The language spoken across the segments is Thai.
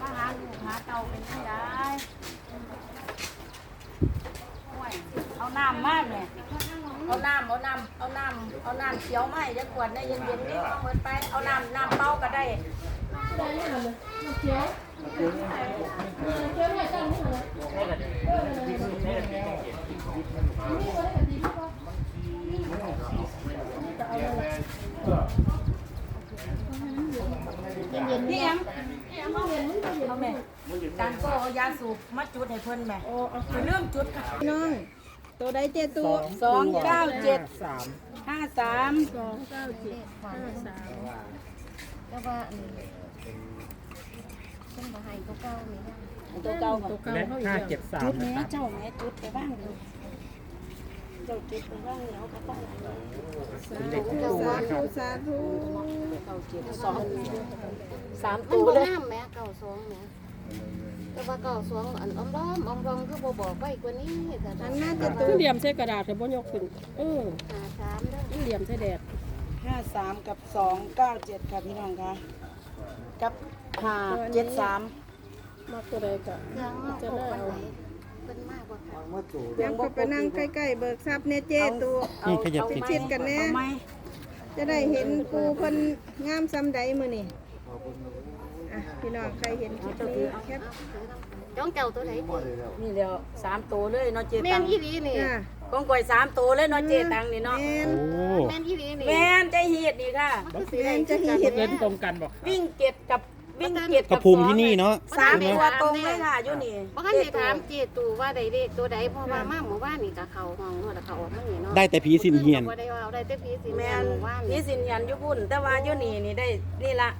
มาหาลูกหาเต่าเป็นยังไงเอาน้ำมากเลยเอาน้ำเอาน้ำเอาน้ำเอาน้ำเขียวไหมจะขวดในเย็นๆนี่เอาเหมือนไปเอาน้ำน้ำเป้าก็ได้ พี่แอมเอาแม่การก็เอายาสูบมาจุดให้เพิ่นแม่ไปเรื่องจุดค่ะน้อง ตัวใดเจ็ดตัวสองเก้าเจ็ดห้าสามสองเก้าเจ็ดห้าสามก็ว่าอันนี้เป็นบ่ให้ก็เก่าไม่ได้ตัวเก่าตัวเก้าเขาอีกห้าแล้วเจ็ดสาจุมดนะแม่ครับเจ้าแม่จุดไปบ้างเลย เจ้าจุดไปบ้างแล้วก็ต้องเป็นเด็กที่ตัวสานะคธุรับสาธุเก้าเจ็ดสองสามมันตัวบ่เลยงามแม่เก่าสองแม่แต่ว่าเก่าสองอันอ้อมล้อมอ้อมรองคือบ่บอกไว้กว่านี้แต่อันน่าจะตัวคือเหลี่ยมใส่กระดาษแต่บ่ยกขึ้นเออหาสามเด้อมันเหลี่ยมใส่แดดห้าสามกับสองเก้าเจ็ดค่ะพี่น้องคะกับห้าเจ็ดสามมากตัวใดก็เครื่องนอกพวกมันไหน เพิ่นมากกว่าค่ะยังก็ไปนั่งใกล้ๆเบิกทรัพย์เนี่ยเจตัว นี่ขยับผิดชิดกันแน่ เอาไหมจะได้เห็นปูเพิ่นงามซ้ำใดมื้อนี่อะพี่น้องใครเห็นคลิปนี้แคปจ้องเจ้าตัวไหนเจ๊นี่เดียวสามตัวเลยเนาะเจแม่ตันงอีหลีนี่ค่ะของก่อยสามตัวเลยเนาะเจตังนี่เนาะแม่นโอ้แม่นอีหลีนี่แม่นใจเฮียดนี่ค่ะมันคือสีแม่แดงนจะเห็นเล่นตรงกันบ่วิ่งเก็ดกับ วิ่งเก็ดกระพุมที่นี่เนาะสามตัวตรงเลยค่ะอยู่นี่บ่คันได้ถามเจ๊ตู่ว่าได้เลขตัวใดเพราะว่ามาหมู่บ้านนี่ก็เข้าห้องนวดแล้วเขาออกมานี่เนาะได้แต่ผีสินเฮียนบ่ได้ว่าได้แต่ผีสินแม่เฮียนนหมู่บ้านพี่นี่สินยันอยู่พุ่นแต่ว่าอยู่นี่นี่ได้นี่ละ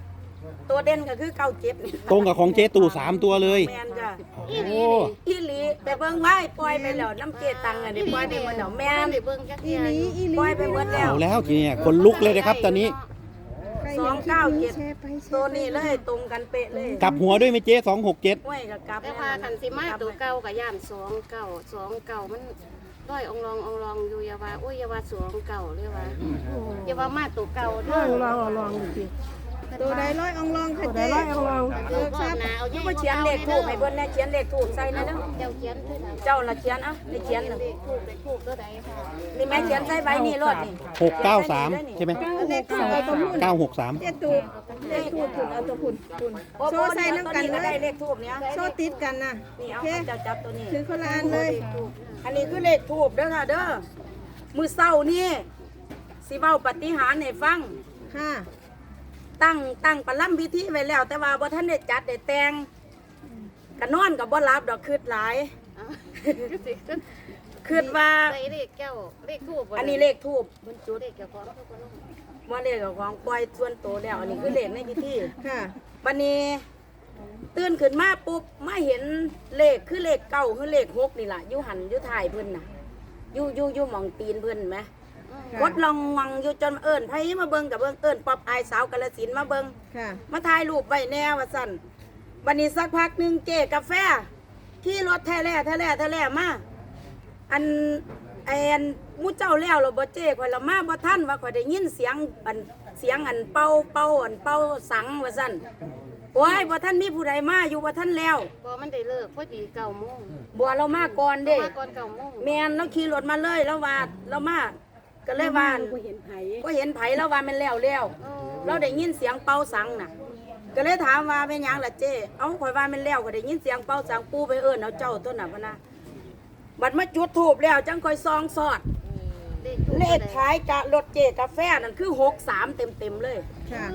ตัวเด่นก็คือเก้าเจ็ดนี่ตรงกับของเจ๊ตู่สามตัวเลยแม่นจ้ะอีหลีโอ้นี่อีหลีแต่เบิ่งไว้ปล่อยไปแล้วน้ำเจตังอะเดี๋ยวปล่อยไปหมดแล้วแม่นได้เบิ่งจักอีเที่ยหลีอีหลีปล่อยไปหมดแล้วเอาแล้วทีเนี้ยคนลุกเลยนะครับตอนนี้ใคร สห็อนงเก้าเจ็ดแชร์ไปแชร์ไปตัวนี้เลยตรงกันเป๊ะเลยกลับหัวด้วยไหมเจ๊สองหกเจ็ดห้วยกับกลับแต่ว่าคันสิมาตัวเก่าก็ย่านสองเก่าสองเก่ามันร้อยองรององรองอยู่อย่าว่าอุ้ยอย่าว่าสองเก่าเลยว่าอย่าว่ามาตัวเก่าลเด้อองลองเอาลองดูสิ ตัวใดร้อยอองลองค่ะได้เจ๊ร้อยเอาลองเออรอบหน้าเอายังมาเขียนเลขถูกให้เพิ่นแน่เขียนเลขถูกใส่นะเด้อเจ้าเขียนด้วยนะเจ้าละเขียนเอะนี่เขียนน่ะเลขถูกเลขถูกตัวใดค่ะนี่แม่เขียนใส่ใบนี่รถนี่หกเก้าสามใช่ไหมเลขสองตัวพุ่นเก้าหกสามเจ๊ตูเลขถูกพุ่นเอาตัวพุ่นพุ่นโอ้โซ่ใส่น้ำกันตัวเลได้ยเลขถูกเนี้ยโซ่ติดกันนะนี่โอเอาเคเจ้าจับตัวนี้ถือคนละอันเลยอันนี้คือเลขถูกเด้อค่ะเด้อมือเศร้านี่สิเว้าปฏิหารย์ให้ฟังค่ะ ตั้งตั้งประลัมพิธีไว้แล้ว แต่ว่าบ่ทันได้จัดได้แต่งก็นอนก็บ่หลับดอกคืดหลายคืดว่าใส่เลขแก้วเลขถูกอันนี้เลขทูบเพิ่นจุดเลขเจ้าของทุกคนว่าเลขของปล่อยส่วนโตวแล้ว อันนี้คือเลขในพิธีค่ะบัดนี้ตื่นขึ้นมาปุ๊บมาเห็นเลขคือเลขเก้าคือเลขหกนี่ล่ะอยู่หันอยู่ถ่ายเพิ่นน่ะอยู่อยู่อยู่หมองตีนเพิ่นไหมค่ะ กดลองวังอยู่จนเอิญไผมาเบิ่งกับเบิ่งเอิญป๊อบอายสาวกาลสินธุ์มาเบิ่งค่ะ มาถ่ายรูปไว้แน่ว่าสั่นบัดนี้สักพักหนึงเจ๊กาแฟขี่รถแท้แล่แท้แล่แท้แล่มาอันไอ้อันหมูเจ้าแล้วเหราบ่เจ๊ข่อยละมาบ่ทันว่าข่อยได้ยินเสียงอันเสียงอันเป่าเป่าอันเป่าสังว่าสั่นโอ้ยบ่ทันมีผู้ใดมาอยู่บ่ทันแล้วพอมันได้เลิกพอดีเก้าโมงบัวเรามาก่อนเด้ มาก่อนเก้าโมง แม่นเราขี่รถมาเลยแล้วว่าเรามา ก็เลยว่าบ่เห็นไผก็เห็นไผแล้วว่ามันแล้วแล้วเราได้ยินเสียงเป่าสังน่ะ ก็เลยถามว่าเป็นหยังล่ะเจ้เอาข่อยว่ามันแล้วก็ได้ยินเสียงเป่าสังปูไปเอิ้นเอาเจ้าต้นน่ะพะนะบัดมาจุดถูบแล้วจังค่อยซองสอดเลขถูกเลขท้ายกะรถเจกาแฟนั่นคือหกสามเต็มเต็มๆเลย ค่ะ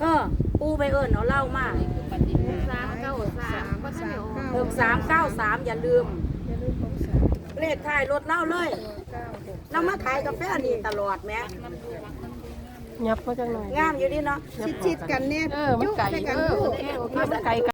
เออปูไปเอิ้นเอาเหล่ามาสามเก้าสามก็ทันได้ออกหกสามเก้าสามอย่าลืมอย่าลืมของสามเลขท้ายรถเล่าเลย เก้าหกเรามาขายกาแฟนี่ตลอดแหมยับมาจังหน่อยงามอยู่ดีเนาะชิดๆกันเนี่ยเออมันไก่ใส่กันเออลูกโอเคโอเคมันไก่